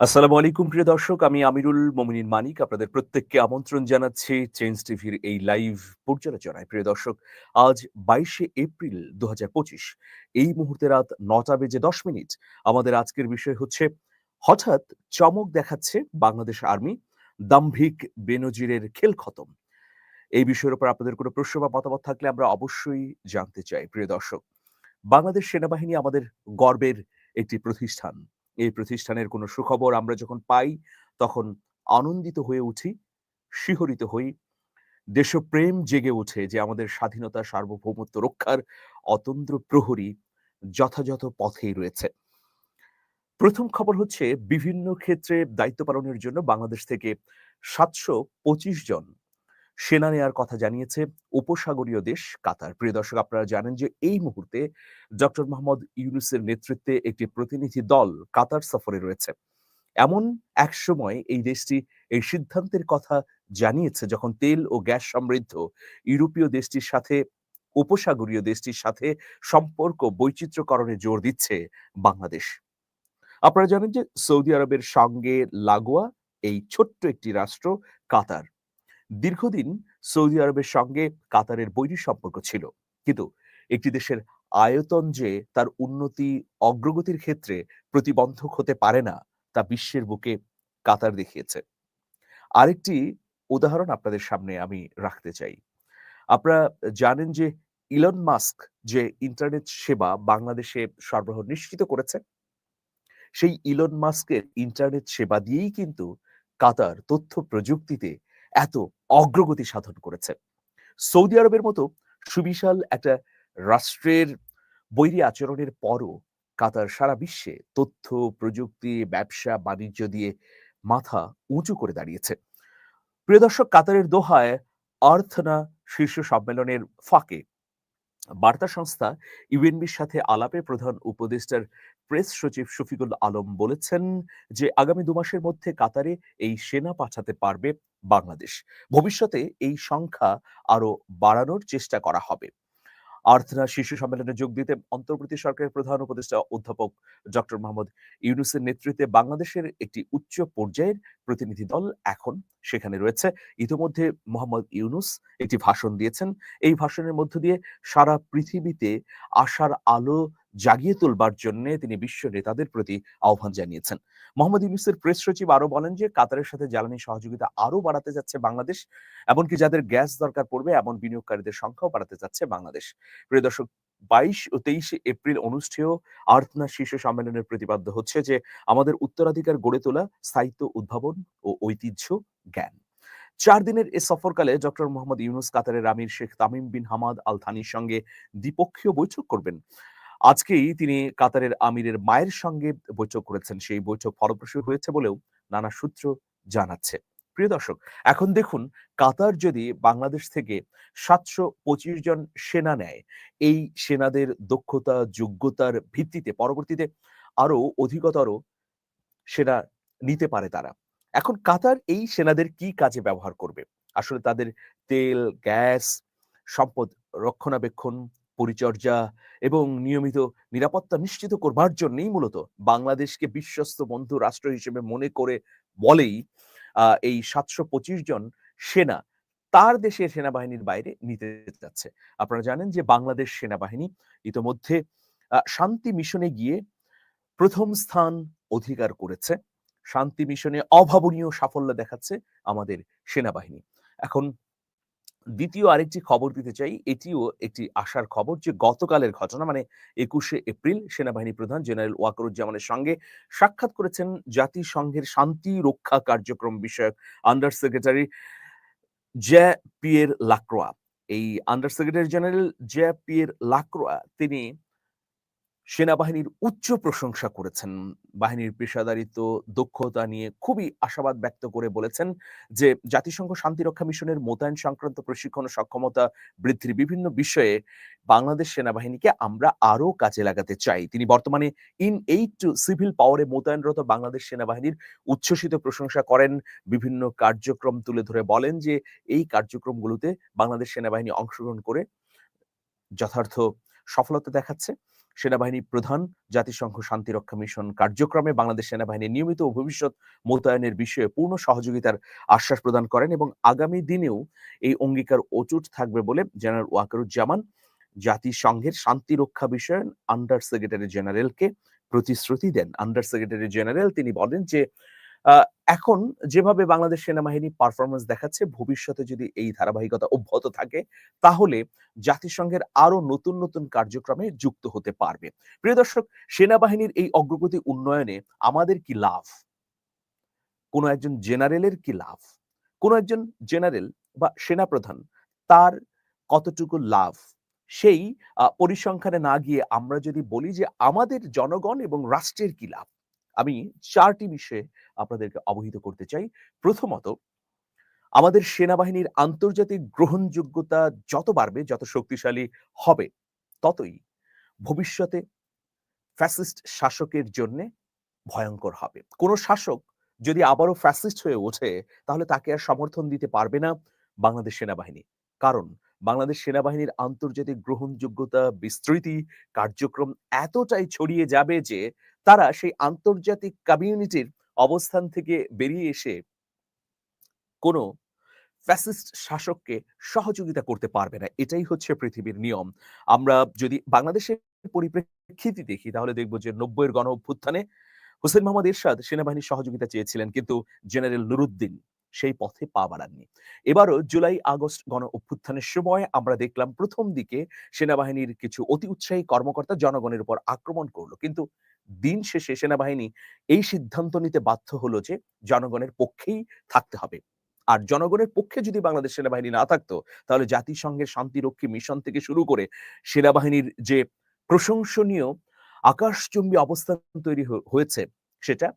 আসসালামু আলাইকুম, প্রিয় দর্শক। আমি আমিরুল মোমিনিন মানিক। আপনাদের প্রত্যেককে আমন্ত্রণ জানাচ্ছি চেঞ্জ টিভির এই লাইভ পর্যালোচনায়। প্রিয় দর্শক, আজ বাইশে এপ্রিল দু এই মুহূর্তে রাত নটা বেজে দশ মিনিট। আমাদের আজকের বিষয় হচ্ছে, হঠাৎ চমক দেখাচ্ছে বাংলাদেশ আর্মি, দাম্ভিক বেনজিরের খেল খতম। এই বিষয়ের উপর আপনাদের কোনো প্রশ্ন বা মতামত থাকলে আমরা অবশ্যই জানতে চাই, প্রিয় দর্শক। বাংলাদেশ সেনাবাহিনী আমাদের গর্বের একটি প্রতিষ্ঠান। এই প্রতিষ্ঠানের কোনো সুখবর আমরা যখন পাই, তখন আনন্দিত হয়ে উঠি, শিহরিত হই। দেশপ্রেম জেগে ওঠে যে আমাদের স্বাধীনতা, সার্বভৌমত্ব রক্ষার অতন্দ্র প্রহরী যথাযথ পথেই রয়েছে। প্রথম খবর হচ্ছে, বিভিন্ন ক্ষেত্রে দায়িত্ব পালনের জন্য বাংলাদেশ থেকে সাতশো পঁচিশ জন সেনা নেয়ার কথা জানিয়েছে উপসাগরীয় দেশ কাতার। প্রিয় দর্শক, আপনারা জানেন যে এই মুহূর্তে ডক্টর মোহাম্মদ ইউনুসের নেতৃত্বে একটি প্রতিনিধি দল কাতার সফরে রয়েছে। এমন এক সময় এই দেশটি এই সিদ্ধান্তের কথা জানিয়েছে যখন তেল ও গ্যাস সমৃদ্ধ ইউরোপীয় দেশটির সাথে, উপসাগরীয় দেশটির সাথে সম্পর্ক বৈচিত্র্যকরণে জোর দিচ্ছে বাংলাদেশ। আপনারা জানেন যে সৌদি আরবের সঙ্গে লাগোয়া এই ছোট্ট একটি রাষ্ট্র কাতার। দীর্ঘদিন সৌদি আরবের সঙ্গে কাতারের বৈরী সম্পর্ক ছিল। কিন্তু একটি দেশের আয়তন যে তার উন্নতি অগ্রগতির ক্ষেত্রে প্রতিবন্ধক হতে পারে না, তা বিশ্বের বুকে কাতার দেখিয়েছে। আরেকটি উদাহরণ আপনাদের সামনে আমি রাখতে চাই। আপনারা জানেন যে ইলন মাস্ক যে ইন্টারনেট সেবা বাংলাদেশে সরবরাহ নিশ্চিত করেছে, সেই ইলন মাস্কের ইন্টারনেট সেবা দিয়েই কিন্তু কাতার তথ্য প্রযুক্তিতে এত অগ্রগতি সাধন করেছে। সৌদি আরবের মতো সুবিশাল একটা রাষ্ট্রের বৈরী আচরণের পরও কাতার সারা বিশ্বে তথ্য, প্রযুক্তি, ব্যবসা, বাণিজ্য দিয়ে মাথা উঁচু করে দাঁড়িয়েছে। প্রিয় দর্শক, কাতারের দোহায় আর্থনা শীর্ষ সম্মেলনের ফাঁকে বার্তা সংস্থা ইউএনবির সাথে আলাপে প্রধান উপদেষ্টার প্রেস সচিব শফিকুল আলম বলেছেন যে, আগামী দুমাসের মধ্যে কাতারে এই সেনা পাঠাতে পারবে বাংলাদেশ। ভবিষ্যতে এই সংখ্যা আরও বাড়ানোর চেষ্টা করা হবে। আর্থনা শীর্ষ সম্মেলনে যোগ দিতে অন্তর্বর্তী সরকারের প্রধান উপদেষ্টা অধ্যাপক ডক্টর মোহাম্মদ ইউনুসের নেতৃত্বে বাংলাদেশের একটি উচ্চ পর্যায়ের প্রতিনিধি দল এখন সেখানে রয়েছে। ইতিমধ্যে মোহাম্মদ ইউনুস একটি ভাষণ দিয়েছেন। এই ভাষণের মধ্য দিয়ে সারা পৃথিবীতে আশার আলো জাগিয়ে তুলবার জন্য তিনি বিশ্ব নেতাদের প্রতি আহ্বান জানিয়েছেন। মোহাম্মদ ইউনুসের প্রেস সচিব আরও বলেন যে, কাতারের সাথে জ্বালানি সহযোগিতা আরও বাড়াতে যাচ্ছে বাংলাদেশ, এমনকি যাদের গ্যাস দরকার পড়বে এমন বিনিয়োগকারীদের সংখ্যাও বাড়াতে যাচ্ছে বাংলাদেশ। প্রিয় দর্শক, বাইশ ও তেইশে এপ্রিল অনুষ্ঠেয় আর্থনা শীর্ষ সম্মেলনের প্রতিপাদ্য হচ্ছে যে, আমাদের উত্তরাধিকার গড়ে তোলা স্থায়িত্ব, উদ্ভাবন ও ঐতিহ্য, জ্ঞান। চার দিনের এ সফরকালে ডক্টর মোহাম্মদ ইউনুস কাতারের আমির Sheikh Tamim bin Hamad Al থানির সঙ্গে দ্বিপক্ষীয় বৈঠক করবেন। আজকেই তিনি কাতারের আমিরের মায়ের সঙ্গে বৈঠক করেছেন। সেই বৈঠক ফলপ্রসূ হয়েছে বলেও নানা সূত্র জানাচ্ছে। প্রিয় দর্শক, এখন দেখুন, কাতার যদি বাংলাদেশ থেকে সাতশো পঁচিশ জন সেনা নেয়, এই সেনাদের দক্ষতা, যোগ্যতার ভিত্তিতে পরবর্তীতে আরও অধিকতর সেনা নিতে পারে তারা। এখন কাতার এই সেনাদের কি কাজে ব্যবহার করবে? আসলে তাদের তেল, গ্যাস, সম্পদ রক্ষণাবেক্ষণ পরিচর্যা এবং নিয়মিত নিরাপত্তা নিশ্চিত করবার জন্যই মূলত বাংলাদেশকে বিশ্বস্ত বন্ধু রাষ্ট্র হিসেবে মনে করে বলেই এই সাতশো পঁচিশ জন সেনা তার দেশের সেনাবাহিনীর বাইরে নিতে যাচ্ছে। আপনারা জানেন যে বাংলাদেশ সেনাবাহিনী ইতোমধ্যে শান্তি মিশনে গিয়ে প্রথম স্থান অধিকার করেছে। শান্তি মিশনে অভাবনীয় সাফল্য দেখাচ্ছে আমাদের সেনাবাহিনী। এখন দ্বিতীয় আরেকটি খবর দিতে চাই, এটিও একটি আশার খবর যে গতকালের ঘটনা মানে একুশে এপ্রিল সেনাবাহিনী প্রধান জেনারেল ওয়াকরুজ্জামানের সঙ্গে সাক্ষাৎ করেছেন জাতিসংঘের শান্তি রক্ষা কার্যক্রম বিষয়ক under secretary Jean Pierre Lacroix. এই under secretary general Jean Pierre Lacroix, তিনি সেনাবাহিনীর উচ্চ প্রশংসা করেছেন। বাহিনীর পেশাদারিত্ব, দক্ষতা নিয়ে খুবই আশাবাদ ব্যক্ত করে বলেছেন যে, জাতিসংঘ শান্তিরক্ষা মিশনের মোতায়েন সংক্রান্ত প্রশিক্ষণ সক্ষমতা বৃদ্ধির বিভিন্ন বিষয়ে বাংলাদেশ সেনাবাহিনীকে আমরা আরও কাজে লাগাতে চাই। তিনি বর্তমানে ইন এইট টু সিভিল পাওয়ারে মোতায়েনরত বাংলাদেশ সেনাবাহিনীর উচ্ছ্বসিত প্রশংসা করেন। বিভিন্ন কার্যক্রম তুলে ধরে বলেন যে, এই কার্যক্রমগুলোতে বাংলাদেশ সেনাবাহিনী অংশগ্রহণ করে যথার্থ সফলতা দেখাচ্ছে। সেনাবাহিনী প্রধান, জাতিসংঘ শান্তিরক্ষা মিশন কার্যক্রমে বাংলাদেশ সেনাবাহিনীর নিয়মিত ও ভবিষ্যৎ মোতায়েনের বিষয়ে পূর্ণ সহযোগিতার আশ্বাস প্রদান করেন এবং আগামী দিনেও এই অঙ্গীকার অচুট থাকবে বলে জেনারেল ওয়াকারুজ্জামান জাতিসংঘের শান্তিরক্ষা বিষয়ে আন্ডার সেক্রেটারি জেনারেলকে প্রতিশ্রুতি দেন। আন্ডার সেক্রেটারি জেনারেল তিনি বলেন যে এখন যেভাবে বাংলাদেশ সেনাবাহিনী পারফরমেন্স দেখাচ্ছে, ভবিষ্যতে যদি এই ধারাবাহিকতা অব্যাহত থাকে, তাহলে জাতিসংঘের আরও নতুন নতুন কার্যক্রমে যুক্ত হতে পারবে। প্রিয় দর্শক, সেনাবাহিনীর এই অগ্রগতি উন্নয়নে আমাদের কি লাভ? কোন একজন জেনারেলের কি লাভ? কোন একজন জেনারেল বা সেনাপ্রধান তার কতটুকু লাভ? সেই পরিসংখ্যানে না গিয়ে আমরা যদি বলি যে আমাদের জনগণ এবং রাষ্ট্রের কি লাভ? আমি চারটি বিষয়ে আপনাদেরকে অবহিত করতে চাই। প্রথমত, আমাদের সেনাবাহিনীর আন্তর্জাতিক গ্রহণযোগ্যতা যত বাড়বে, যত শক্তিশালী হবে, ততই ভবিষ্যতে ফ্যাসিস্ট শাসকের জন্য ভয়ঙ্কর হবে। কোন শাসক যদি আবারও ফ্যাসিস্ট হয়ে ওঠে, তাহলে তাকে আর সমর্থন দিতে পারবে না বাংলাদেশ সেনাবাহিনী। কারণ বাংলাদেশ সেনাবাহিনীর আন্তর্জাতিক গ্রহণযোগ্যতা বিস্তৃতি কার্যক্রম এতটাই ছড়িয়ে যাবে যে তারা সেই আন্তর্জাতিক কমিউনিটির অবস্থান থেকে বেরিয়ে এসে কোনো ফ্যাসিস্ট শাসককে সহযোগিতা করতে পারবে না। এটাই হচ্ছে পৃথিবীর নিয়ম। আমরা যদি বাংলাদেশের পরিপ্রেক্ষিতে দেখি, তাহলে দেখব যে নব্বইয়ের গণ অভ্যুত্থানে হুসেন মোহাম্মদ ইরশাদ সেনাবাহিনীর সহযোগিতা চেয়েছিলেন, কিন্তু জেনারেল নুরুদ্দিন সেই পথে পা বাড়াননি। এবারও জুলাই, আগস্ট গণ অভ্যুত্থানের সময় আমরা দেখলাম প্রথম দিকে সেনাবাহিনীর কিছু অতি উৎসাহী কর্মকর্তা জনগণের উপর আক্রমণ করল। কিন্তু দিন শেষে সেনাবাহিনী এই সিদ্ধান্ত নিতে বাধ্য হলো যে জনগণের পক্ষেই থাকতে হবে। আর জনগণের পক্ষে যদি বাংলাদেশ সেনাবাহিনী না থাকতো, তাহলে জাতিসংঘের শান্তিরক্ষী মিশন থেকে শুরু করে সেনাবাহিনীর যে প্রশংসনীয় আকাশচুম্বী অবস্থান তৈরি হয়েছে, সেটা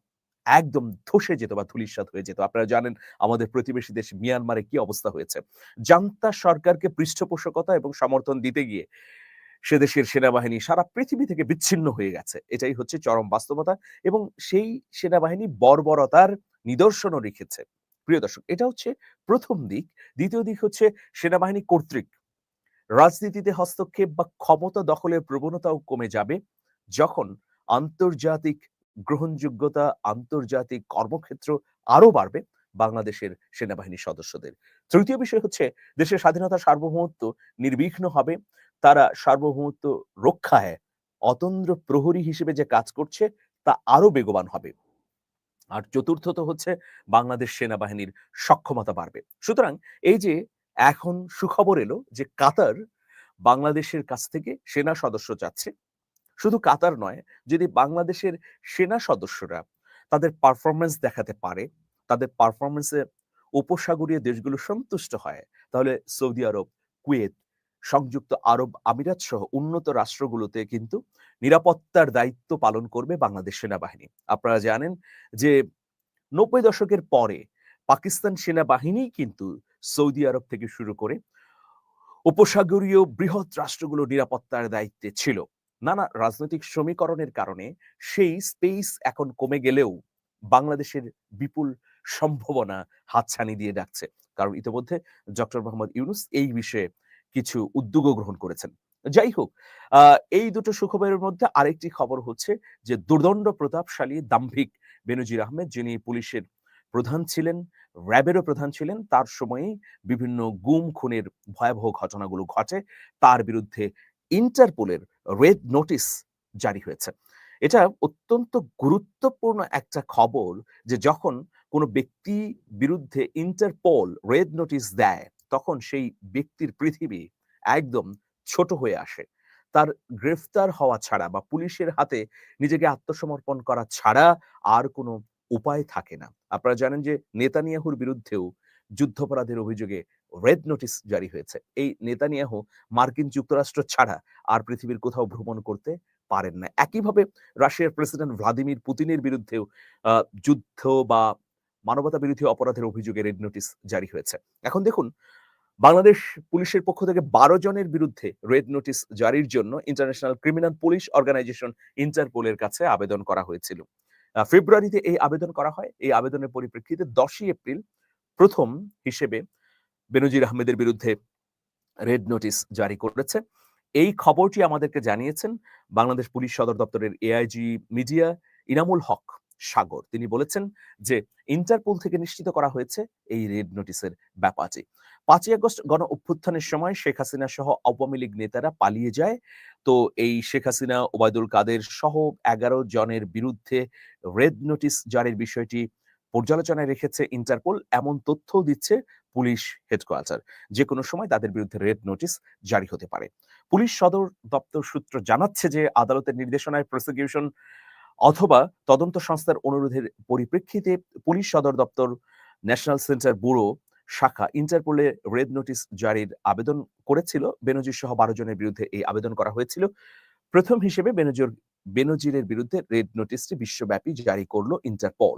একদম ধসে যেত বা ধুলিস্বাদ হয়ে যেত। আপনারা জানেন আমাদের প্রতিবেশী দেশ মিয়ানমারে কি অবস্থা হয়েছে। জান্তা সরকারকে পৃষ্ঠপোষকতা এবং সমর্থন দিতে গিয়ে সে দেশের সেনাবাহিনী সারা পৃথিবী থেকে বিচ্ছিন্ন হয়ে গেছে। এটাই হচ্ছে চরম বাস্তবতা এবং সেই সেনাবাহিনী বর্বরতার নিদর্শনও রেখেছে। প্রিয় দর্শক, এটা হচ্ছে প্রথম দিক। দ্বিতীয় দিক হচ্ছে সেনাবাহিনী কর্তৃক রাজনীতিতে হস্তক্ষেপ বা ক্ষমতা দখলের প্রবণতাও কমে যাবে যখন আন্তর্জাতিক গ্রহণযোগ্যতা, আন্তর্জাতিক কর্মক্ষেত্র আরও বাড়বে বাংলাদেশের সেনাবাহিনীর সদস্যদের। তৃতীয় বিষয় হচ্ছে, দেশের স্বাধীনতা সার্বভৌমত্ব নির্বিঘ্ন হবে। তারা সার্বভৌমত্ব রক্ষায় অতন্দ্র প্রহরী হিসেবে যে কাজ করছে, তা আরও বেগবান হবে। আর চতুর্থত হচ্ছে, বাংলাদেশ সেনাবাহিনীর সক্ষমতা বাড়বে। সুতরাং এই যে এখন সুখবর এলো যে কাতার বাংলাদেশের কাছ থেকে সেনা সদস্য চাচ্ছে শুধু কাতার নয় যদি বাংলাদেশের সেনা সদস্যরা তাদের পারফরমেন্স দেখাতে পারে, তাদের পারফরমেন্সে উপসাগরীয় দেশগুলো সন্তুষ্ট হয়। তাহলে সৌদি আরব, কুয়েত, সংযুক্ত আরব আমিরাত সহ উন্নত রাষ্ট্রগুলোতে কিন্তু নিরাপত্তার দায়িত্ব পালন করবে বাংলাদেশ সেনাবাহিনী। আপনারা জানেন যে নব্বই দশকের পরে পাকিস্তান সেনাবাহিনী কিন্তু সৌদি আরব থেকে শুরু করে উপসাগরীয় বৃহৎ রাষ্ট্রগুলো নিরাপত্তার দায়িত্বে ছিল। নানা রাজনৈতিক সমীকরণের কারণে সেই স্পেস এখন কমে গেলেও বাংলাদেশের বিপুল সম্ভাবনা হাতছানি দিয়ে ডাকছে কারণ ইতিমধ্যে ডক্টর মোহাম্মদ ইউনুস এই বিষয়ে কিছু উদ্যোগও গ্রহণ করেছেন। যাই হোক এই দুটো সুখবরের মধ্যে আরেকটি খবর হচ্ছে যে দুর্দণ্ড প্রতাপশালী দাম্ভিক বেনজির আহমেদ, যিনি পুলিশের প্রধান ছিলেন, র্যাবেরও প্রধান ছিলেন, তার সময়েই বিভিন্ন গুম, খুনের ভয়াবহ ঘটনাগুলো ঘটে। তার বিরুদ্ধে ইন্টারপোলের রেড নোটিস জারি হয়েছে। এটা অত্যন্ত গুরুত্বপূর্ণ একটা খবর যে যখন কোনো ব্যক্তি বিরুদ্ধে ইন্টারপোল রেড নোটিস দেয়, তখন সেই ব্যক্তির পৃথিবী একদম ছোট হয়ে আসে। তার গ্রেফতার হওয়া ছাড়া বা পুলিশের হাতে নিজেকে আত্মসমর্পণ করা ছাড়া আর কোনো উপায় থাকে না। আপনারা জানেন যে নেতানিয়াহুর বিরুদ্ধেও যুদ্ধাপরাধের অভিযোগে রেড নোটিস জারি হয়েছে। এই নেতানিয়াহু মার্কিন যুক্তরাষ্ট্র ছাড়া আর পৃথিবীর কোথাও ভ্রমণ করতে পারেন না। একইভাবে রাশিয়ার প্রেসিডেন্ট ভ্লাদিমির পুতিনের বিরুদ্ধেও যুদ্ধ বা মানবতা বিরোধী অপরাধের অভিযোগে রেড নোটিস জারি হয়েছে। এখন দেখুন, বাংলাদেশ পুলিশের পক্ষ থেকে বারো জনের বিরুদ্ধে রেড নোটিস জারির জন্য ইন্টারন্যাশনাল ক্রিমিনাল পুলিশ অর্গানাইজেশন ইন্টারপোলের কাছে আবেদন করা হয়েছিল। ফেব্রুয়ারিতে এই আবেদন করা হয়। এই আবেদনের পরিপ্রেক্ষিতে দশই এপ্রিল প্রথম হিসেবে বেনজির আহমেদের বিরুদ্ধে রেড নোটিস জারি করেছে। এই খবরটি আমাদেরকে জানিয়েছেন বাংলাদেশ পুলিশ সদর দপ্তরের এআইজি মিডিয়া ইনামুল হক সাগর। তিনি বলেছেন যে, ইন্টারপোল থেকে নিশ্চিত করা হয়েছে এই রেড নোটিসের ব্যাপারটি। পাঁচই আগস্ট গণ অভ্যুত্থানের সময় শেখ হাসিনা সহ আওয়ামী লীগ নেতারা পালিয়ে যায়। তো এই শেখ হাসিনা, ওবায়দুল কাদের সহ এগারো জনের বিরুদ্ধে রেড নোটিস জারির বিষয়টি পর্যালোচনায় রেখেছে ইন্টারপোল। এমন তথ্যও দিচ্ছে পুলিশ হেডকোয়ার্টার। যে কোনো সময় তাদের বিরুদ্ধে রেড নোটিস জারি হতে পারে। পুলিশ সদর দপ্তর সূত্র জানাচ্ছে যে আদালতের নির্দেশনায় প্রসিকিউশন অথবা তদন্ত সংস্থার অনুরোধের পরিপ্রেক্ষিতে পুলিশ সদর দপ্তর ন্যাশনাল সেন্টার ব্যুরো, শাখা ইন্টারপোলে রেড নোটিস জারির আবেদন করেছিল। বেনজির সহ বারো জনের বিরুদ্ধে এই আবেদন করা হয়েছিল। প্রথম হিসেবে বেনজির, বেনজিরের বিরুদ্ধে রেড নোটিসটি বিশ্বব্যাপী জারি করল ইন্টারপোল।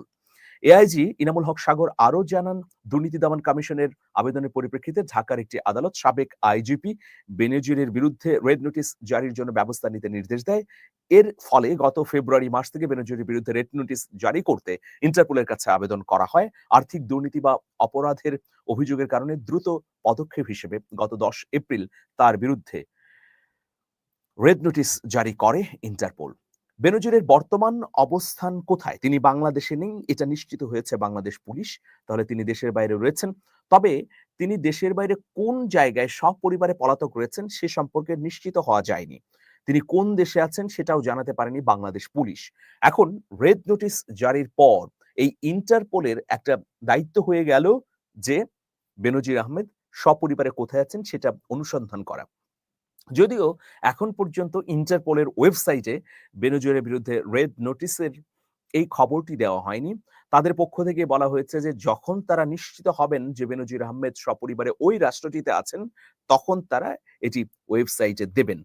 এআইজি ইনামুল হক সাগর আরও জানান, দুর্নীতি দমন কমিশনের আবেদনের পরিপ্রেক্ষিতে ঢাকার একটি আদালত সাবেক আইজিপি বেনজিরের বিরুদ্ধে রেড নোটিস জারির জন্য ব্যবস্থা নিতে নির্দেশ দেয়। এর ফলে গত ফেব্রুয়ারি মাস থেকে বেনজিরের বিরুদ্ধে রেড নোটিস জারি করতে ইন্টারপোলের কাছে আবেদন করা হয়। আর্থিক দুর্নীতি বা অপরাধের অভিযোগের কারণে দ্রুত পদক্ষেপ হিসেবে গত দশ এপ্রিল তার বিরুদ্ধে রেড নোটিস জারি করে ইন্টারপোল। বেনজিরের বর্তমান অবস্থান কোথায়? তিনি বাংলাদেশে নেই, এটা নিশ্চিত হয়েছে বাংলাদেশ পুলিশ। তাহলে তিনি দেশের বাইরে রয়েছেন। তবে তিনি দেশের বাইরে কোন জায়গায় সপরিবারে পলাতক রয়েছেন সে সম্পর্কে নিশ্চিত হওয়া যায়নি। তিনি কোন দেশে আছেন সেটাও জানাতে পারেনি বাংলাদেশ পুলিশ। এখন রেড নোটিস জারির পর এই ইন্টারপোলের একটা দায়িত্ব হয়ে গেল যে বেনজির আহমেদ সপরিবারে কোথায় আছেন সেটা অনুসন্ধান করা। যদিও এখন পর্যন্ত ইন্টারপোলের ওয়েবসাইটে বেনজিরের বিরুদ্ধে রেড নোটিসের এই খবরটি দেওয়া হয়নি। তাদের পক্ষ থেকে বলা হয়েছে যে, যখন তারা নিশ্চিত হবেন যে বেনজির আহমেদ সপরিবারে ওই রাষ্ট্রটিতে আছেন, তখন তারা এটি ওয়েবসাইটে দেবেন।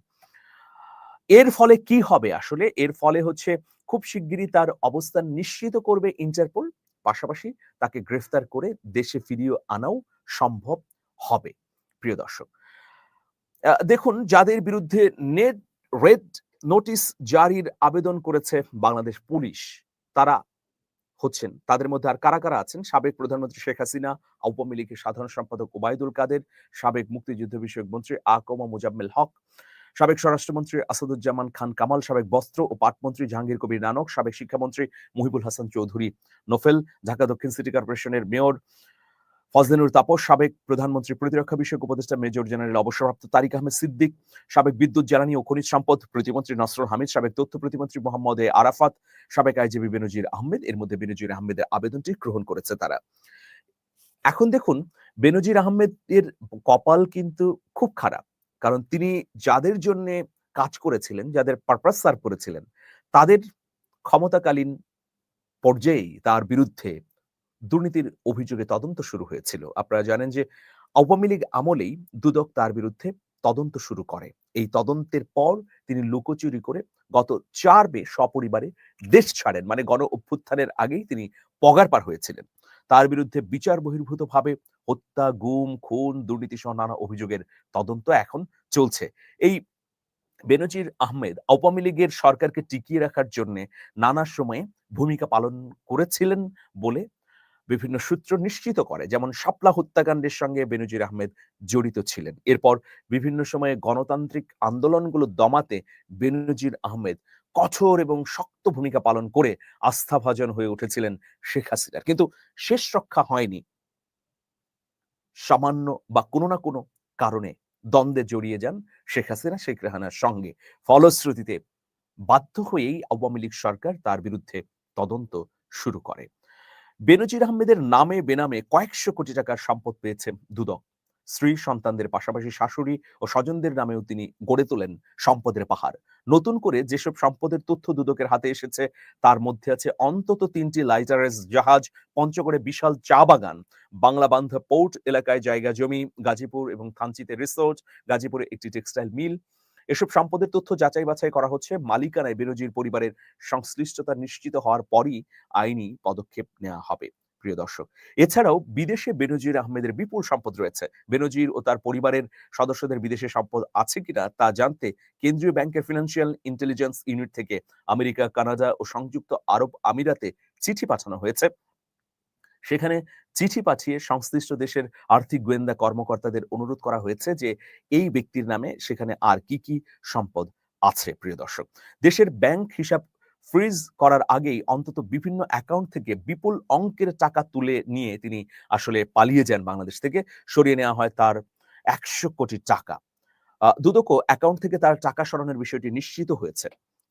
এর ফলে কি হবে আসলে? এর ফলে হচ্ছে খুব শিগগিরই তার অবস্থান নিশ্চিত করবে ইন্টারপোল। পাশাপাশি তাকে গ্রেফতার করে দেশে ফিরিয়ে আনাও সম্ভব হবে। প্রিয় দর্শক দেখুন, যাদের বিরুদ্ধে নেট, রেড নোটিশ জারির আবেদন করেছে বাংলাদেশ পুলিশ, তারা হচ্ছেন, তাদের মধ্যে আর কারা কারা আছেন? সাবেক প্রধানমন্ত্রী শেখ হাসিনা, আওয়ামী লীগের সাধারণ সম্পাদক ওবায়দুল কাদের, সাবেক মুক্তিযুদ্ধ বিষয়ক মন্ত্রী আকমা মুজাম্মেল হক, সাবেক স্বরাষ্ট্রমন্ত্রী আসাদুজ্জামান খান কামাল, সাবেক বস্ত্র ও পাটমন্ত্রী জাহাঙ্গীর কবির নানক, সাবেক শিক্ষামন্ত্রী মুহিবুল হাসান চৌধুরী নোফেল, ঢাকা দক্ষিণ সিটি কর্পোরেশনের মেয়র ফজলেনুর তাপস, সাবেক প্রধানমন্ত্রী প্রতিরক্ষা বিষয়ক উপদেষ্টা মেজর জেনারেল অবসরপ্রাপ্ত তারিক আহমেদ সিদ্দিক, সাবেক বিদ্যুৎ, জ্বালানি ও খনিজ সম্পদ প্রতিমন্ত্রী নসরুল হামিদ, সাবেক তথ্য প্রতিমন্ত্রী মোহাম্মদ আরাফাত, সাবেক আইজিবি বেনজির আহমেদ, এর মধ্যে বেনজির আহমেদের আবেদনটি গ্রহণ করেছে তারা। এখন দেখুন, বেনজির আহমেদের কপাল কিন্তু খুব খারাপ, কারণ তিনি যাদের জন্য কাজ করেছিলেন, যাদের পারপাস সার্ভ করেছিলেন, তাদের ক্ষমতাকালীন পর্যায়েই তার বিরুদ্ধে দুর্নীতির অভিযোগে তদন্ত শুরু হয়েছিল। আপনারা জানেন যে আওয়ামী লীগ আমলেই দুদক তার বিরুদ্ধে তদন্ত শুরু করে। এই তদন্তের পর তিনি লুকোচুরি করে গত চার বে সপরিবারে দেশ ছাড়েন মানে গণ অভ্যুত্থানের আগেই তিনি পগার পার হয়েছিলেন। তার বিরুদ্ধে বিচার বহির্ভূত ভাবে হত্যা, গুম, খুন, দুর্নীতি সহ নানা অভিযোগের তদন্ত এখন চলছে। এই বেনজির আহমেদ আওয়ামী লীগের সরকারকে টিকিয়ে রাখার জন্য নানা সময়ে ভূমিকা পালন করেছিলেন বলে বিভিন্ন সূত্র নিশ্চিত করে, যেমন শাপলা হত্যাকাণ্ডের সঙ্গে বেনজির আহমেদ জড়িত ছিলেন। এরপর বিভিন্ন সময়ে গণতান্ত্রিক আন্দোলনগুলো দমাতে বেনজির আহমেদ কঠোর এবং শক্ত ভূমিকা পালন করে আস্থাভাজন হয়ে উঠেছিলেন শেখ হাসিনার কিন্তু শেষ রক্ষা হয়নি। সামান্য বা কোনো না কোনো কারণে দ্বন্দ্বে জড়িয়ে যান শেখ হাসিনা, শেখ রেহানার সঙ্গে। ফলশ্রুতিতে বাধ্য হয়েই আওয়ামী লীগ সরকার তার বিরুদ্ধে তদন্ত শুরু করে। বেনজির আহমেদের নামে বেনামে কয়েকশো কোটি টাকার সম্পদ পেয়েছে দুদক। স্ত্রী, সন্তানদের পাশাপাশি শাশুড়ি ও স্বজনদের নামেও তিনি গড়ে তোলেন সম্পদের পাহাড়। নতুন করে যেসব সম্পদের তথ্য দুদকের হাতে এসেছে, তার মধ্যে আছে অন্তত তিনটি লাইটারেস জাহাজ, পঞ্চগড়ে বিশাল চা বাগান বাংলা বান্ধব পোর্ট এলাকায় জায়গা জমি, গাজীপুর এবং থানচিতে রিসোর্ট, গাজীপুরে একটি টেক্সটাইল মিল এসব সম্পদের তথ্য যাচাই বাছাই করা হচ্ছে। মালিকানায় বেনজির পরিবারের সংশ্লিষ্টতা নিশ্চিত হওয়ার পরই আইনি পদক্ষেপ নেওয়া হবে, প্রিয় দর্শক। এছাড়াও বিদেশে বেনজির আহমেদের বিপুল সম্পদ রয়েছে। বেনজির ও তার পরিবারের সদস্যদের বিদেশে সম্পদ আছে কিনা তা জানতে কেন্দ্রীয় ব্যাংকের ফিনান্সিয়াল ইন্টেলিজেন্স ইউনিট থেকে আমেরিকা, কানাডা ও সংযুক্ত আরব আমিরাতে চিঠি পাঠানো হয়েছে। সেখানে চিঠি পাঠিয়ে সংশ্লিষ্ট দেশের আর্থিক গোয়েন্দা কর্মকর্তাদের অনুরোধ করা হয়েছে যে এই ব্যক্তির নামে সেখানে আর কি কি সম্পদ আছে, প্রিয় দর্শক। দেশের ব্যাংক হিসাব ফ্রিজ করার আগেই অন্তত বিভিন্ন অ্যাকাউন্ট থেকে বিপুল অঙ্কের টাকা তুলে নিয়ে তিনি আসলে পালিয়ে যান বাংলাদেশ থেকে। সরিয়ে নেওয়া হয় তার একশো কোটি টাকা। দুদকও অ্যাকাউন্ট থেকে তার টাকা সরানোর বিষয়টি নিশ্চিত হয়েছে।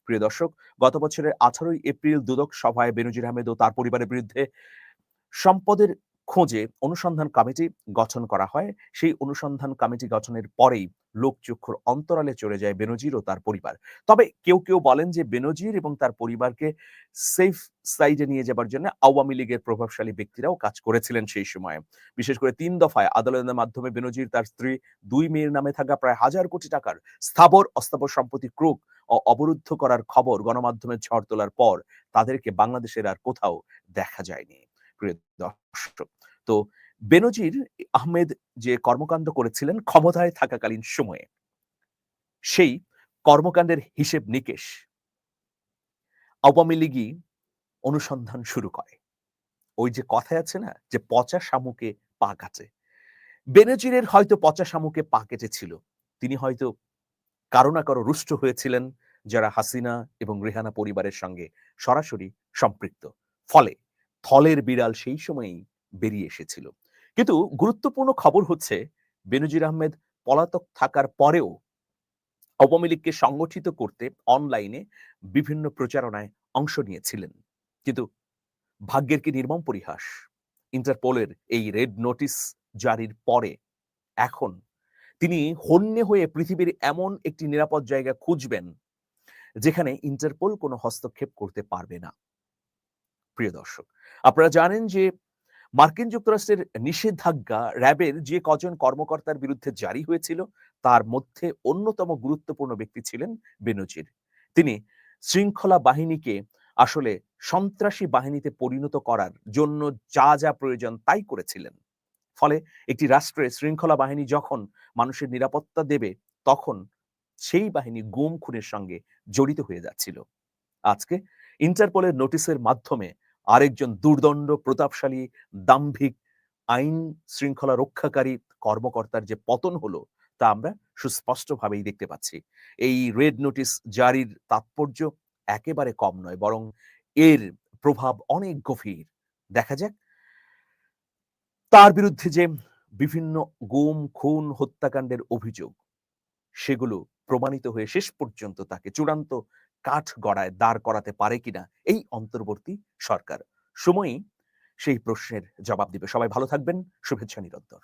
প্রিয় দর্শক, গত বছরের আঠারোই এপ্রিল দুদক সভায় বেনজির আহমেদ ও তার পরিবারের বিরুদ্ধে সম্পদের খোঁজে অনুসন্ধান কমিটি গঠন করা হয়। সেই অনুসন্ধান কমিটি গঠনের পরেই লোকচক্ষুর অন্তরালে চলে যায় বেনজির ও তার পরিবার। তবে কেউ কেউ বলেন যে বেনজির এবং তার পরিবারকে সেফ সাইডে নিয়ে যাবার জন্য আওয়ামী লীগের প্রভাবশালী ব্যক্তিরাও কাজ করেছিলেন সেই সময়ে। বিশেষ করে তিন দফায় আদালতের মাধ্যমে বেনজির তার স্ত্রী দুই মেয়ের নামে থাকা প্রায় হাজার কোটি টাকার স্থাবর অস্থাবর সম্পত্তি ক্রোক ও অবরুদ্ধ করার খবর গণমাধ্যমে ঝড় তোলার পর তাদেরকে বাংলাদেশের আর কোথাও দেখা যায়নি। প্রিয় তো বেনজির আহমেদ যে কর্মকাণ্ড করেছিলেন ক্ষমতায় থাকাকালীন সময়ে, সেই কর্মকাণ্ডের হিসেব নিকেশ আওয়ামী লীগই অনুসন্ধান শুরু করে। ওই যে কথায় আছে না, যে পচা শামুকে পা কাটে বেনজিরের হয়তো পচা শামুকে পা কেটেছিল তিনি হয়তো কারও না কারও রুষ্ট হয়েছিলেন, যারা হাসিনা এবং রেহানা পরিবারের সঙ্গে সরাসরি সম্পৃক্ত। ফলে থলের বিড়াল সেই সময়েই বেরিয়ে এসেছিল। কিন্তু গুরুত্বপূর্ণ খবর হচ্ছে, বেনজির আহমেদ পলাতক থাকার পরেও আওয়ামী লীগকে সংগঠিত করতে অনলাইনে বিভিন্ন প্রচারণায় অংশ নিয়েছিলেন। কিন্তু ভাগ্যের কি নির্মম পরিহাস? ইন্টারপোলের এই রেড নোটিশ জারির পরে এখন তিনি হন্যে হয়ে পৃথিবীর এমন একটি নিরাপদ জায়গা খুঁজবেন, যেখানে ইন্টারপোল কোনো হস্তক্ষেপ করতে পারবে না। প্রিয় দর্শক, আপনারা জানেন যে মার্কিন যুক্তরাষ্ট্রের নিষেধাজ্ঞা র্যাবের যে কজন কর্মকর্তার বিরুদ্ধে জারি হয়েছিল, তার মধ্যে অন্যতম গুরুত্বপূর্ণ ব্যক্তি ছিলেন বেনজির। তিনি শৃঙ্খলা বাহিনীকে আসলে সন্ত্রাসী বাহিনীতে পরিণত করার জন্য যা যা প্রয়োজন তাই করেছিলেন। ফলে একটি রাষ্ট্রে শৃঙ্খলা বাহিনী যখন মানুষের নিরাপত্তা দেবে, তখন সেই বাহিনী গুম খুনের সঙ্গে জড়িত হয়ে যাচ্ছিল। আজকে ইন্টারপোলের নোটিশের মাধ্যমে আরেকজন দুর্দণ্ড, প্রতাপশালী, দাম্ভিক, আইন শৃঙ্খলা রক্ষাকারী কর্মকর্তার যে পতন হলো, তা আমরা সুস্পষ্টভাবেই দেখতে পাচ্ছি। এই রেড নোটিশ জারির তাৎপর্য একেবারে কম নয়, বরং এর প্রভাব অনেক গভীর। দেখা যাক। তার বিরুদ্ধে যে বিভিন্ন গুম, খুন, হত্যাকাণ্ডের অভিযোগ, সেগুলো প্রমাণিত হয়ে শেষ পর্যন্ত তাকে চূড়ান্ত কাঠ গড়ায় দাঁড় করাতে পারে কিনা এই অন্তর্বর্তী সরকার। সময়ই সেই প্রশ্নের জবাব দিবে। সবাই ভালো থাকবেন। শুভেচ্ছা নিরন্তর।